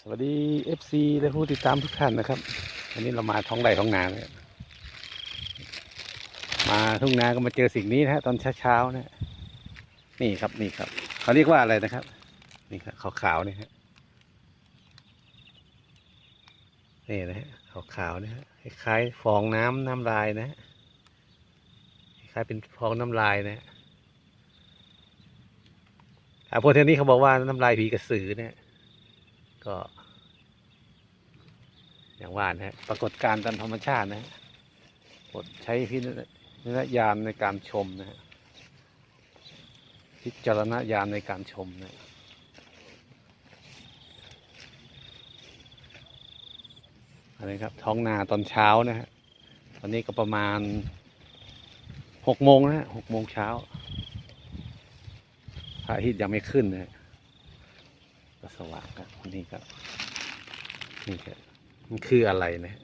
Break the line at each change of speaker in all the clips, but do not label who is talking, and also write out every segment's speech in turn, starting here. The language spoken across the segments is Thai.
สวัสดี FC และผู้ติดตามทุกท่านนะครับ วันนี้เรามาท้องไร่ท้องนาเลยมาทุ่งนาก็มาเจอสิ่งนี้นะฮะตอนเช้าๆนะนี่ครับนี่ครับ เขาเรียกว่าอะไรนะครับ นี่ครับขาวๆนี่ฮะนี่นะฮะขาวๆนะฮะคล้ายฟองน้ำน้ำลายนะฮะคล้ายเป็นฟองน้ำลายนะฮะอ่าพวกเทนนี้เขาบอกว่าน้ำลายผีกระสือเนี่ย ก็ อย่างว่านะฮะปรากฏการณ์ตามธรรมชาตินะฮะโปรดใช้พิจารณญาณในการชมนะฮะพิจารณญาณในการชมนะอะไรครับ ท้องนาตอนเช้านะฮะตอนนี้ก็ประมาณหกโมงนะฮะหกโมงเช้าพระอาทิตย์ยังไม่ขึ้นนะฮะ ก็สว่างครับนี่ครับนี่ครับมันคืออะไรนะ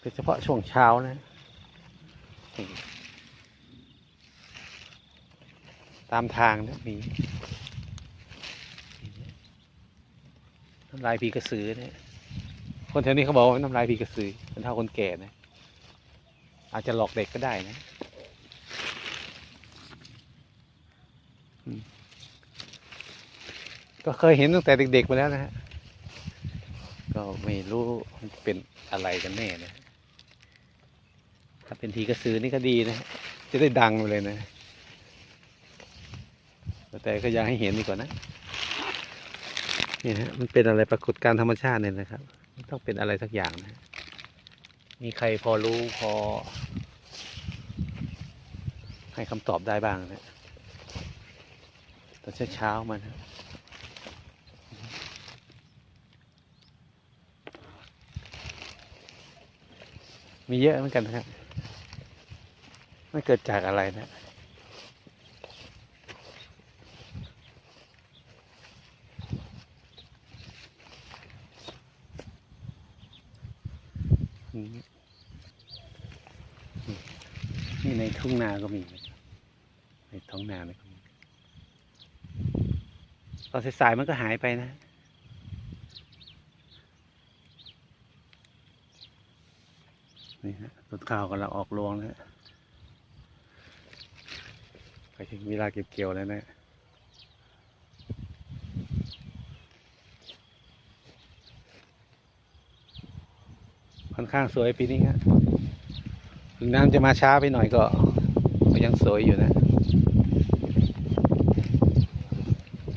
โดยเฉพาะช่วงเช้านะ ตามทางนะมีน้ำลายผีกระสือเนี่ยคนแถวนี้เขาบอกว่าน้ำลายผีกระสือเป็นเท่าคนแก่นะ อาจจะหลอกเด็กก็ได้นะ ก็เคยเห็นตั้งแต่เด็กๆมาแล้วนะฮะ ก็ไม่รู้เป็นอะไรกันแน่นะ ถ้าเป็นทีกระสือนี่ก็ดีนะ จะได้ดังไปเลยนะ แต่ก็อยากให้เห็นดีกว่านะ นี่ฮะมันเป็นอะไรปรากฏการธรรมชาติเนี่ยนะครับมันต้องเป็นอะไรสักอย่างนะ มีใครพอรู้พอ ให้คำตอบได้บ้างนะ อนเช้าๆมันมีเยอะเหมือนกันนะครับมันเกิดจากอะไรนะนี่ในทุ่งนาก็มี ในท้องนาเนี่ย ตอนสายๆมันก็หายไปนะ นี่ฮะต้นข้าวกำลังออกรวงนะฮะไปถึงเวลาเก็บเกี่ยวแล้วนะค่อนข้างสวยปีนี้ฮะถึงน้ำจะมาช้าไปหน่อยก็ยังสวยอยู่นะ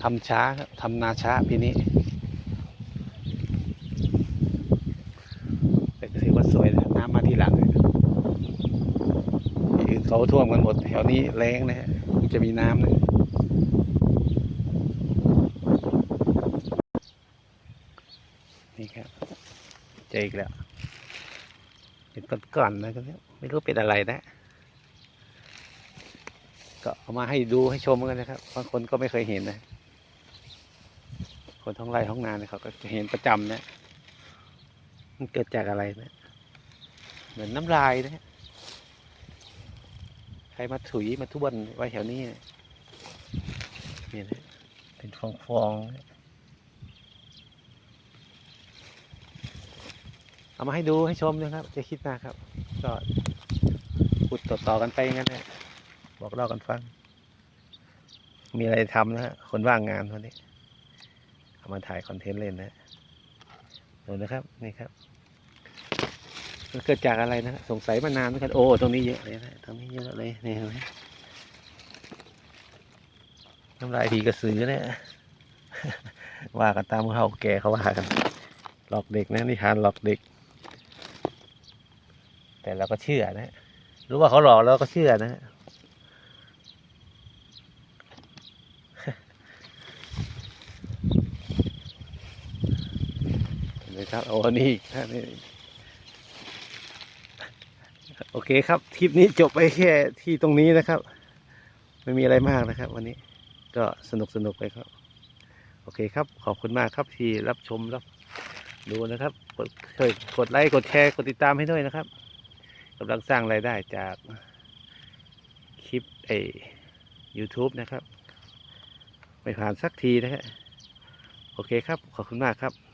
ทำช้าครับทำนาช้าปีนี้แต่ก็ถือว่าสวยนะน้ำมาที่หลังอื่นเขาท่วมกันหมดแถวนี้แรงนะฮะจะมีน้ำนะนี่ครับเจออีกแล้วเป็นก้อนๆนะครับไม่รู้เป็นอะไรนะก็เอามาให้ดูให้ชมกันนะครับบางคนก็ไม่เคยเห็นนะ คนท้องไร่ท้องนาเนี่ยเขาก็จะเห็นประจำนะมันเกิดจากอะไรนะเหมือนน้ำลายนะฮะใครมาถุยมาทุบนไว้แถวนี้เนี่ยนี่นะเป็นฟองฟองๆนะเอามาให้ดูให้ชมนะครับ จะคิดนะครับ ก็พูดต่อๆกันไปงั้นนะบอกเล่ากันฟัง มีอะไรทำนะฮะ คนว่างงานวันนี้เอา มาถ่ายคอนเทนต์เล่นนะดูนะครับนี่ครับมันเกิดจากอะไรนะสงสัยมานานเหมือนกันโอ้ตรงนี้เยอะเลยนะตรงนี้เยอะเลยนี่เห็นไหมน้ำลายผีกระสือเนี่ยว่ากันตามเขาแก่เขาว่ากัน หลอกเด็กนะนิทานหลอกเด็ก แต่เราก็เชื่อนะ รู้ว่าเขาหลอกเราก็เชื่อนะ นไหมครับโอ้นี่ครับนี่โอเคครับคลิปนี้จบไปแค่ที่ตรงนี้นะครับ ไม่มีอะไรมากนะครับ วันนี้ก็สนุกสนุกไปครับ โอเคครับ ขอบคุณมากครับที่รับชมรับดูนะครับกดช่วยกดไลค์กดแชร์กดติดตามให้ด้วยนะครับกำลังสร้างรายได้จากคลิปไอ้ YouTube นะครับ ไม่ผ่านสักทีนะฮะโอเคครับ ขอบคุณมากครับ